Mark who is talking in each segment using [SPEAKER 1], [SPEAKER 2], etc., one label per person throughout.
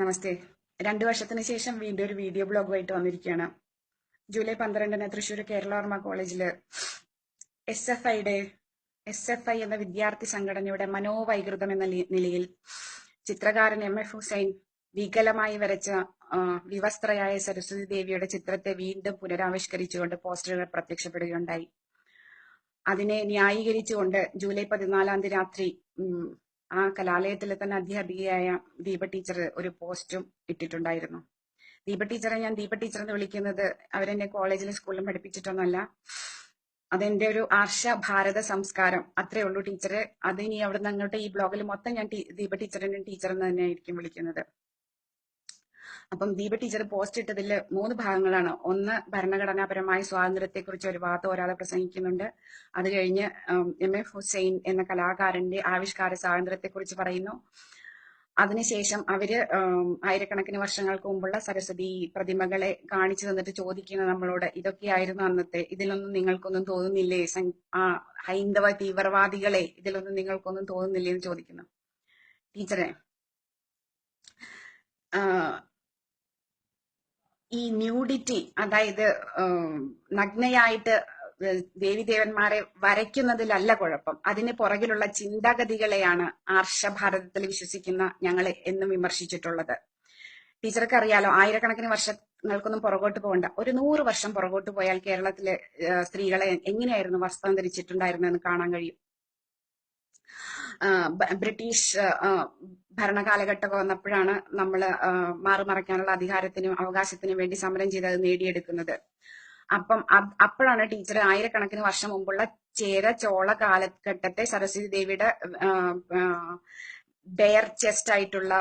[SPEAKER 1] നമസ്തേ. രണ്ടു വർഷത്തിന് ശേഷം വീണ്ടും ഒരു വീഡിയോ ബ്ലോഗുമായിട്ട് വന്നിരിക്കുകയാണ്. ജൂലൈ പന്ത്രണ്ടിന് തൃശ്ശൂർ കേരളവർമ്മ കോളേജിൽ എസ് എഫ് ഐയുടെ എസ് എഫ് ഐ എന്ന വിദ്യാർത്ഥി സംഘടനയുടെ മനോവൈകൃതം എന്ന നിലയിൽ ചിത്രകാരൻ എം എഫ് ഹുസൈൻ വികലമായി വരച്ച വിവസ്ത്രയായ സരസ്വതി ദേവിയുടെ ചിത്രത്തെ വീണ്ടും പുനരാവിഷ്കരിച്ചുകൊണ്ട് പോസ്റ്ററുകൾ പ്രത്യക്ഷപ്പെടുകയുണ്ടായി. അതിനെ ന്യായീകരിച്ചുകൊണ്ട് ജൂലൈ പതിനാലാം തീയതി രാത്രി ആ കലാലയത്തിലെ തന്നെ അധ്യാപികയായ ദീപ ടീച്ചർ ഒരു പോസ്റ്റും ഇട്ടിട്ടുണ്ടായിരുന്നു. ദീപ ടീച്ചറെ ഞാൻ ദീപ ടീച്ചർ എന്ന് വിളിക്കുന്നത് അവരെന്നെ കോളേജിലും സ്കൂളിലും പഠിപ്പിച്ചിട്ടൊന്നുമല്ല അതെന്റെ ഒരു ആർഷ ഭാരത സംസ്കാരം. അത്രേ ഉള്ളൂ ടീച്ചറെ. അത് ഇനി അവിടുന്ന് അങ്ങോട്ട് ഈ ബ്ലോഗിൽ മൊത്തം ഞാൻ ദീപ ടീച്ചറിനും ടീച്ചർ എന്ന് തന്നെ ആയിരിക്കും വിളിക്കുന്നത്. അപ്പം ദീപ ടീച്ചർ പോസ്റ്റ് ഇട്ടതിൽ മൂന്ന് ഭാഗങ്ങളാണ്. ഒന്ന് ഭരണഘടനാപരമായ സ്വാതന്ത്ര്യത്തെക്കുറിച്ച് ഒരു വാദം ഒരാളെ പ്രസംഗിക്കുന്നുണ്ട്. അത് കഴിഞ്ഞ് എം എഫ് ഹുസൈൻ എന്ന കലാകാരന്റെ ആവിഷ്കാര സ്വാതന്ത്ര്യത്തെക്കുറിച്ച് പറയുന്നു. അതിനുശേഷം അവർ ആയിരക്കണക്കിന് വർഷങ്ങൾക്ക് മുമ്പുള്ള സരസ്വതി പ്രതിമകളെ കാണിച്ചു തന്നിട്ട് ചോദിക്കുന്ന നമ്മളോട് ഇതൊക്കെയായിരുന്നു അന്നത്തെ ഇതിലൊന്നും നിങ്ങൾക്കൊന്നും തോന്നുന്നില്ലേ? ഹൈന്ദവ തീവ്രവാദികളെ ഇതിലൊന്നും നിങ്ങൾക്കൊന്നും തോന്നുന്നില്ലേ എന്ന് ചോദിക്കുന്നു. ടീച്ചറെ ഈ ന്യൂഡിറ്റി അതായത് നഗ്നയായിട്ട് ദേവിദേവന്മാരെ വരയ്ക്കുന്നതിലല്ല കുഴപ്പം. അതിന് പുറകിലുള്ള ചിന്താഗതികളെയാണ് ആർഷഭാരതത്തിൽ വിശ്വസിക്കുന്ന ഞങ്ങൾ എന്നും വിമർശിച്ചിട്ടുള്ളത്. ടീച്ചർക്ക് അറിയാലോ ആയിരക്കണക്കിന് വർഷങ്ങൾക്കൊന്നും പുറകോട്ട് പോകണ്ട. ഒരു നൂറ് വർഷം പുറകോട്ട് പോയാൽ കേരളത്തിലെ സ്ത്രീകളെ എങ്ങനെയായിരുന്നു വസ്ത്രം ധരിച്ചിട്ടുണ്ടായിരുന്നെന്ന് കാണാൻ കഴിയും. ബ്രിട്ടീഷ് ഭരണകാലഘട്ടം വന്നപ്പോഴാണ് നമ്മൾ മാറുമറയ്ക്കാനുള്ള അധികാരത്തിനും അവകാശത്തിനും വേണ്ടി സമരം ചെയ്ത് അത് നേടിയെടുക്കുന്നത്. അപ്പം അപ്പോഴാണ് ടീച്ചർ ആയിരക്കണക്കിന് വർഷം മുമ്പുള്ള ചേര ചോള കാലഘട്ടത്തെ സരസ്വതി ദേവിയുടെ ബെയർ ചെസ്റ്റ് ആയിട്ടുള്ള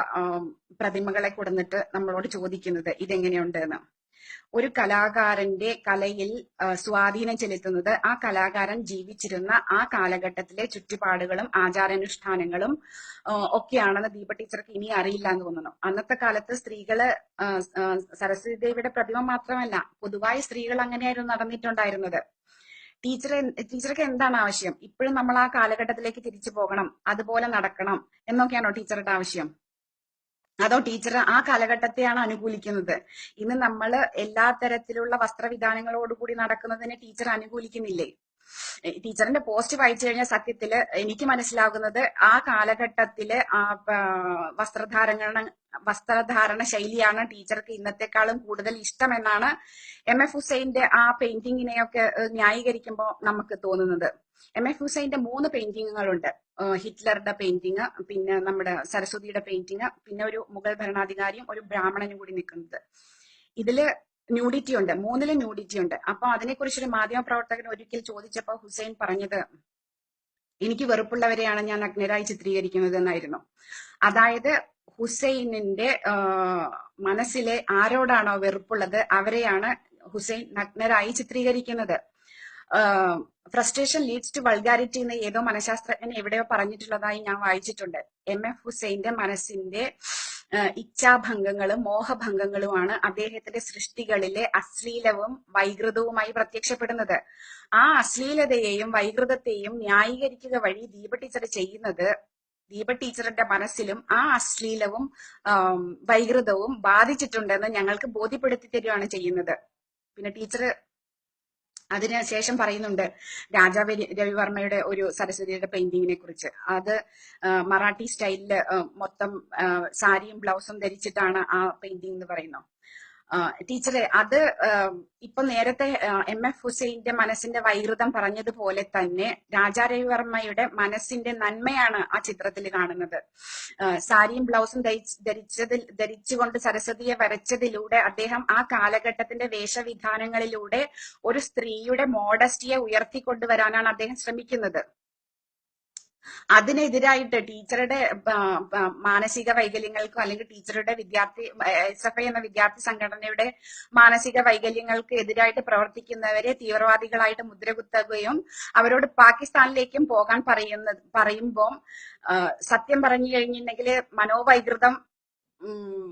[SPEAKER 1] പ്രതിമകളെ കൊടുന്നിട്ട് നമ്മളോട് ചോദിക്കുന്നത് ഇതെങ്ങനെയുണ്ട് എന്ന് ഒരു കലാകാരന്റെ കലയിൽ സ്വാധീനം ചെലുത്തുന്നത് ആ കലാകാരൻ ജീവിച്ചിരുന്ന ആ കാലഘട്ടത്തിലെ ചുറ്റുപാടുകളും ആചാരാനുഷ്ഠാനങ്ങളും ഒക്കെയാണെന്ന് ദീപ ടീച്ചർക്ക് ഇനി അറിയില്ല എന്ന് തോന്നുന്നു. അന്നത്തെ കാലത്ത് സ്ത്രീകൾ സരസ്വതി ദേവിയുടെ പ്രതിമ മാത്രമല്ല പൊതുവായി സ്ത്രീകൾ അങ്ങനെയായിരുന്നു നടന്നിട്ടുണ്ടായിരുന്നത്. ടീച്ചറെ ടീച്ചർക്ക് എന്താണ് ആവശ്യം? ഇപ്പോഴും നമ്മൾ ആ കാലഘട്ടത്തിലേക്ക് തിരിച്ചു പോകണം അതുപോലെ നടക്കണം എന്നൊക്കെയാണോ ടീച്ചറുടെ ആവശ്യം? അതോ ടീച്ചർ ആ കാലഘട്ടത്തെയാണ് അനുകൂലിക്കുന്നത്? ഇന്ന് നമ്മൾ എല്ലാ തരത്തിലുള്ള വസ്ത്രവിധാനങ്ങളോടുകൂടി നടക്കുന്നതിനെ ടീച്ചർ അനുകൂലിക്കുന്നില്ലേ? ടീച്ചറിന്റെ പോസ്റ്റ് വായിച്ചു കഴിഞ്ഞാൽ സത്യത്തിൽ എനിക്ക് മനസ്സിലാകുന്നത് ആ കാലഘട്ടത്തിൽ ആ വസ്ത്രധാരണ വസ്ത്രധാരണ ശൈലിയാണ് ടീച്ചർക്ക് ഇന്നത്തെക്കാളും കൂടുതൽ ഇഷ്ടമെന്നാണ് എം എഫ് ഹുസൈന്റെ ആ പെയിന്റിങ്ങിനെയൊക്കെ ന്യായീകരിക്കുമ്പോൾ നമുക്ക് തോന്നുന്നത്. എം എഫ് ഹുസൈന്റെ മൂന്ന് പെയിന്റിങ്ങുകളുണ്ട്. ഹിറ്റ്ലറുടെ പെയിന്റിങ് പിന്നെ നമ്മുടെ സരസ്വതിയുടെ പെയിന്റിങ് പിന്നെ ഒരു മുഗൾ ഭരണാധികാരിയും ഒരു ബ്രാഹ്മണനും കൂടി നിൽക്കുന്നത്. ഇതിൽ ന്യൂഡിറ്റി ഉണ്ട്. മൂന്നിൽ ന്യൂഡിറ്റി ഉണ്ട്. അപ്പൊ അതിനെക്കുറിച്ചൊരു മാധ്യമ പ്രവർത്തകൻ ഒരിക്കൽ ചോദിച്ചപ്പോൾ ഹുസൈൻ പറഞ്ഞത് എനിക്ക് വെറുപ്പുള്ളവരെയാണ് ഞാൻ അഗ്നരായി ചിത്രീകരിക്കുന്നത് എന്നായിരുന്നു. അതായത് ഹുസൈനിന്റെ മനസ്സിലെ ആരോടാണോ വെറുപ്പുള്ളത് അവരെയാണ് ഹുസൈൻ നഗ്നരായി ചിത്രീകരിക്കുന്നത്. ഫ്രസ്ട്രേഷൻ ലീഡ്സ് ടു വൾഗാരിറ്റി എന്ന് ഏതോ മനഃശാസ്ത്രജ്ഞൻ എവിടെയോ പറഞ്ഞിട്ടുള്ളതായി ഞാൻ വായിച്ചിട്ടുണ്ട്. എം. എഫ്. ഹുസൈന്റെ മനസ്സിന്റെ ഇച്ഛാഭംഗങ്ങളും മോഹഭംഗങ്ങളുമാണ് അദ്ദേഹത്തിന്റെ സൃഷ്ടികളിലെ അശ്ലീലവും വൈകൃതവുമായി പ്രത്യക്ഷപ്പെടുന്നത്. ആ അശ്ലീലതയെയും വൈകൃതത്തെയും ന്യായീകരിക്കുക വഴി ദീപ ടീച്ചർ ചെയ്യുന്നത് ദീപ ടീച്ചറുടെ മനസ്സിലും ആ അശ്ലീലവും വൈകൃതവും ബാധിച്ചിട്ടുണ്ടെന്ന് ഞങ്ങൾക്ക് ബോധ്യപ്പെടുത്തി തരികയാണ് ചെയ്യുന്നത്. പിന്നെ ടീച്ചർ അതിന് ശേഷം പറയുന്നുണ്ട് രാജാവ് രവിവർമ്മയുടെ ഒരു സരസ്വതിയുടെ പെയിന്റിങ്ങിനെ കുറിച്ച്. അത് മറാഠി സ്റ്റൈലിൽ മൊത്തം സാരിയും ബ്ലൗസും ധരിച്ചിട്ടാണ് ആ പെയിന്റിംഗ് എന്ന് പറയുന്നു ആ, ടീച്ചറെ അത് ഇപ്പൊ നേരത്തെ എം എഫ് ഹുസൈന്റെ മനസ്സിന്റെ വൈകൃതം പറഞ്ഞതുപോലെ തന്നെ രാജാ രവിവർമ്മയുടെ മനസ്സിന്റെ നന്മയാണ് ആ ചിത്രത്തിൽ കാണുന്നത്. സാരിയും ബ്ലൗസും ധരിച്ച് ധരിച്ചതിൽ ധരിച്ചുകൊണ്ട് സരസ്വതിയെ വരച്ചതിലൂടെ അദ്ദേഹം ആ കാലഘട്ടത്തിന്റെ വേഷവിധാനങ്ങളിലൂടെ ഒരു സ്ത്രീയുടെ മോഡസ്റ്റിയെ ഉയർത്തിക്കൊണ്ടുവരാനാണ് അദ്ദേഹം ശ്രമിക്കുന്നത്. അതിനെതിരായിട്ട് ടീച്ചറുടെ മാനസിക വൈകല്യങ്ങൾക്കും അല്ലെങ്കിൽ ടീച്ചറുടെ വിദ്യാർത്ഥി എസ് എഫ് ഐ എന്ന വിദ്യാർത്ഥി സംഘടനയുടെ മാനസിക വൈകല്യങ്ങൾക്ക് എതിരായിട്ട് പ്രവർത്തിക്കുന്നവരെ തീവ്രവാദികളായിട്ട് മുദ്രകുത്തുകയും അവരോട് പാകിസ്ഥാനിലേക്കും പോകാൻ പറയുന്ന പറയുമ്പോൾ സത്യം പറഞ്ഞു കഴിഞ്ഞിട്ടുണ്ടെങ്കിൽ മനോവൈകൃതം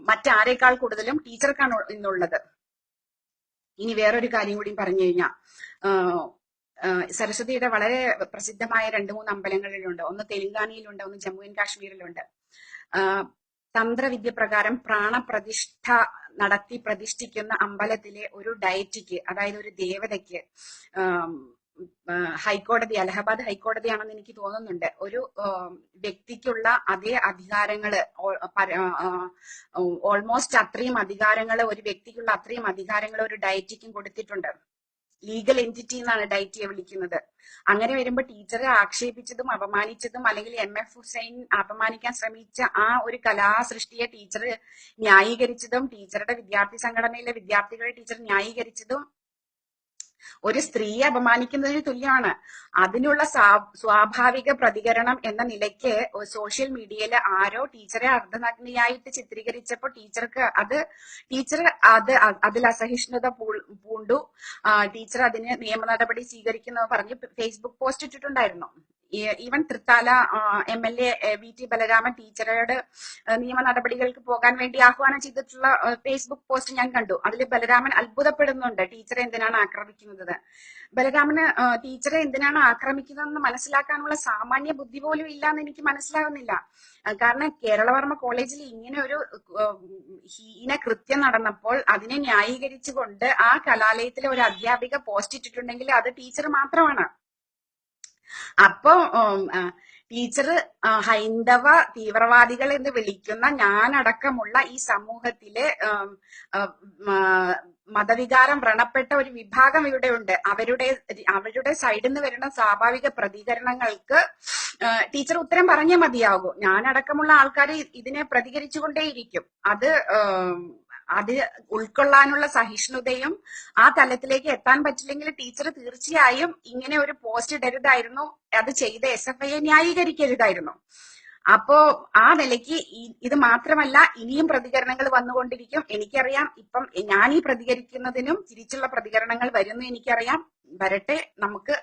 [SPEAKER 1] മറ്റാരേക്കാൾ കൂടുതലും ടീച്ചർക്കാണ് ഇന്നുള്ളത്. ഇനി വേറൊരു കാര്യം കൂടി പറഞ്ഞു കഴിഞ്ഞാൽ സരസ്വതിയുടെ വളരെ പ്രസിദ്ധമായ രണ്ട് മൂന്ന് അമ്പലങ്ങളിലുണ്ട്. ഒന്ന് തെലങ്കാനയിലുണ്ട് ഒന്ന് ജമ്മു ആൻഡ് കാശ്മീരിലുണ്ട്. തന്ത്രവിദ്യ പ്രകാരം പ്രാണപ്രതിഷ്ഠ നടത്തി പ്രതിഷ്ഠിക്കുന്ന അമ്പലത്തിലെ ഒരു ഡയറ്റിക്ക് അതായത് ഒരു ദേവതയ്ക്ക് ഹൈക്കോടതി അലഹബാദ് ഹൈക്കോടതിയാണെന്ന് എനിക്ക് തോന്നുന്നുണ്ട്. ഒരു വ്യക്തിക്കുള്ള അതേ അധികാരങ്ങൾ ഓൾമോസ്റ്റ് അത്രയും അധികാരങ്ങൾ ഒരു വ്യക്തിക്കുള്ള അത്രയും അധികാരങ്ങൾ ഒരു ഡയറ്റിക്കും കൊടുത്തിട്ടുണ്ട്. ലീഗൽ എന്റിറ്റി എന്നാണ് ഡൈറ്റിയെ വിളിക്കുന്നത്. അങ്ങനെ വരുമ്പോൾ ടീച്ചറെ ആക്ഷേപിച്ചതും അപമാനിച്ചതും അല്ലെങ്കിൽ എം എഫ് ഹുസൈൻ അപമാനിക്കാൻ ശ്രമിച്ച ആ ഒരു കലാസൃഷ്ടിയെ ടീച്ചർ ന്യായീകരിച്ചതും ടീച്ചറുടെ വിദ്യാർത്ഥി സംഘടനയിലെ വിദ്യാർത്ഥികളെ ടീച്ചർ ന്യായീകരിച്ചതും ഒരു സ്ത്രീയെ അപമാനിക്കുന്നതിന് തുല്യമാണ് അതിനുള്ള സ്വാഭാവിക പ്രതികരണം എന്ന നിലയ്ക്ക് സോഷ്യൽ മീഡിയയിൽ ആരോ ടീച്ചറെ അർദ്ധനഗ്നിയായിട്ട് ചിത്രീകരിച്ചപ്പോൾ ടീച്ചർക്ക് അത് ടീച്ചർ അത് അതിൽ അസഹിഷ്ണുത പൂണ്ടു. ടീച്ചർ അതിന് നിയമ നടപടി സ്വീകരിക്കുന്നു പറഞ്ഞ് ഫേസ്ബുക്ക് പോസ്റ്റ് ഇട്ടിട്ടുണ്ടായിരുന്നു. Even Thrithala M L A V T Balaraman ടീച്ചറുടെ നിയമ നടപടികൾക്ക് പോകാൻ വേണ്ടി ആഹ്വാനം ചെയ്തിട്ടുള്ള ഫേസ്ബുക്ക് പോസ്റ്റ് ഞാൻ കണ്ടു. അതിൽ ബലരാമൻ അത്ഭുതപ്പെടുന്നുണ്ട്. ടീച്ചറെ എന്തിനാണ് ആക്രമിക്കുന്നത്? ബലരാമന് ടീച്ചറെ എന്തിനാണ് ആക്രമിക്കുന്നതെന്ന് മനസ്സിലാക്കാനുള്ള സാമാന്യ ബുദ്ധി പോലും ഇല്ല എന്ന് എനിക്ക് മനസ്സിലാകുന്നില്ല കാരണം കേരളവർമ്മ കോളേജിൽ ഇങ്ങനെ ഒരു ഹീന കൃത്യം നടന്നപ്പോൾ അതിനെ ന്യായീകരിച്ചുകൊണ്ട് ആ കലാലയത്തിലെ ഒരു അധ്യാപിക പോസ്റ്റ് ഇട്ടിട്ടുണ്ടെങ്കിൽ അത് ടീച്ചർ മാത്രമാണ്. അപ്പോ ടീച്ചർ ഹൈന്ദവ തീവ്രവാദികൾ എന്ന് വിളിക്കുന്ന ഞാനടക്കമുള്ള ഈ സമൂഹത്തിലെ മതവികാരം വ്രണപ്പെട്ട ഒരു വിഭാഗം ഇവിടെ ഉണ്ട് അവരുടെ അവരുടെ സൈഡിൽ നിന്ന് വരുന്ന സ്വാഭാവിക പ്രതികരണങ്ങൾക്ക് ടീച്ചർ ഉത്തരം പറഞ്ഞേ മതിയാകൂ. ഞാനടക്കമുള്ള ആൾക്കാർ ഇതിനെ പ്രതികരിച്ചുകൊണ്ടേയിരിക്കും. അത് അത് ഉൾക്കൊള്ളാനുള്ള സഹിഷ്ണുതയും ആ തലത്തിലേക്ക് എത്താൻ പറ്റില്ലെങ്കിൽ ടീച്ചർ തീർച്ചയായും ഇങ്ങനെ ഒരു പോസ്റ്റ് ഇടരുതായിരുന്നു. അത് ചെയ്ത് എസ് എഫ് ഐയെ ന്യായീകരിക്കരുതായിരുന്നു. അപ്പോ ആ നിലയ്ക്ക് ഇത് മാത്രമല്ല ഇനിയും പ്രതികരണങ്ങൾ വന്നുകൊണ്ടിരിക്കും. എനിക്കറിയാം ഇപ്പം ഞാൻ ഈ പ്രതികരിക്കുന്നതിനും തിരിച്ചുള്ള പ്രതികരണങ്ങൾ വരുന്നു എനിക്കറിയാം. വരട്ടെ നമുക്ക്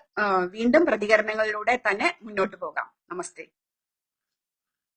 [SPEAKER 1] വീണ്ടും പ്രതികരണങ്ങളിലൂടെ തന്നെ മുന്നോട്ട് പോകാം. നമസ്തേ.